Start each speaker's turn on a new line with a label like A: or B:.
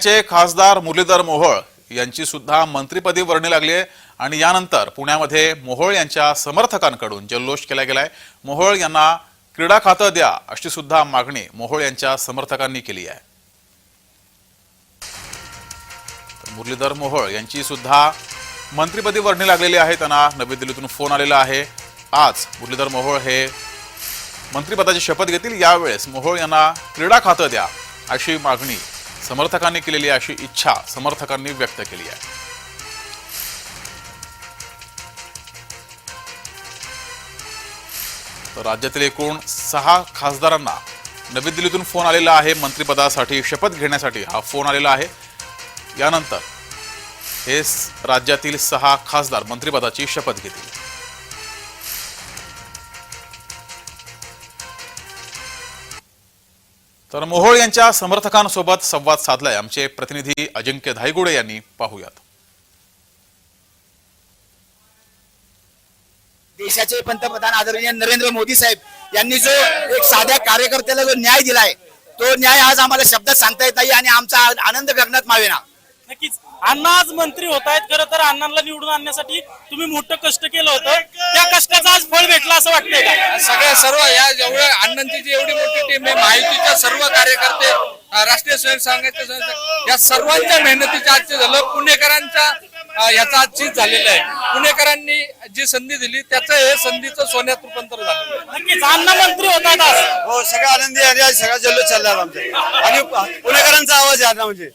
A: चे खासदार मुरलीधर मोहोळ यांची सुद्धा मंत्रीपदी वर्णी लागली आहे. आणि यानंतर पुण्यामध्ये मोहोळ यांच्या समर्थकांकडून जल्लोष केला गेलाय. मोहोळ यांना क्रीडा खातं द्या अशी सुद्धा मागणी मोहोळ यांच्या समर्थकांनी केली आहे. मुरलीधर मोहोळ यांची सुद्धा मंत्रीपदी वर्णी लागलेली आहे. त्यांना नवी दिल्लीतून फोन आलेला आहे. आज मुरलीधर मोहोळ हे मंत्रिपदाची शपथ घेतील. यावेळेस मोहोळ यांना क्रीडा खातं द्या अशी मागणी समर्थकांनी केलेली अशी इच्छा समर्थकांनी व्यक्त केली आहे. तर राज्यातील एकूण सहा खासदारांना नवी दिल्लीतून फोन आलेला आहे. मंत्रिपदासाठी शपथ घेण्यासाठी हा फोन आलेला आहे. यानंतर हे राज्यातील सहा खासदार मंत्रिपदाची शपथ घेतील. तर मोहोळ यांच्या समर्थकांसोबत संवाद साधलाय. आमचे प्रतिनिधी अजिंक्य धायगुडे यांनी पाहूयात.
B: देशाचे पंतप्रधान आदरणीय नरेंद्र मोदी साहेब यांनी जो एक साध्या कार्यकर्त्याला जो न्याय दिलाय तो न्याय आज आम्हाला शब्दात सांगता येत नाही आणि आमचा आनंद गगनात मावेना.
C: नक्कीच. अण्णा आज मंत्री होत आहेत. खरं तर अण्णांना निवडून आणण्यासाठी तुम्ही मोठं कष्ट केलं होतं. त्या कष्टाचं आज फळ भेटलं असं वाटतंय का?
D: सगळ्या सर्व या जेवढ्या अण्णांची जी एवढी मोठी टीम आहे माहितीच्या सर्व कार्यकर्ते राष्ट्रीय स्वयंसेवकांचे स्वयंसेवक या सर्वांच्या मेहनतीचं आजचे झालं. पुणेकरांच्या याचं आज चीज झालेलं आहे. पुणेकरांनी जी संधी दिली त्याचं हे संधीचं सोन्यात रूपांतर
C: नक्कीच अण्णा मंत्री आज.
E: हो सगळं आनंदी आहे आणि आज सगळा जल्लोष चालला आमचा. आणि पुणेकरांचा आवाज आहे आता म्हणजे.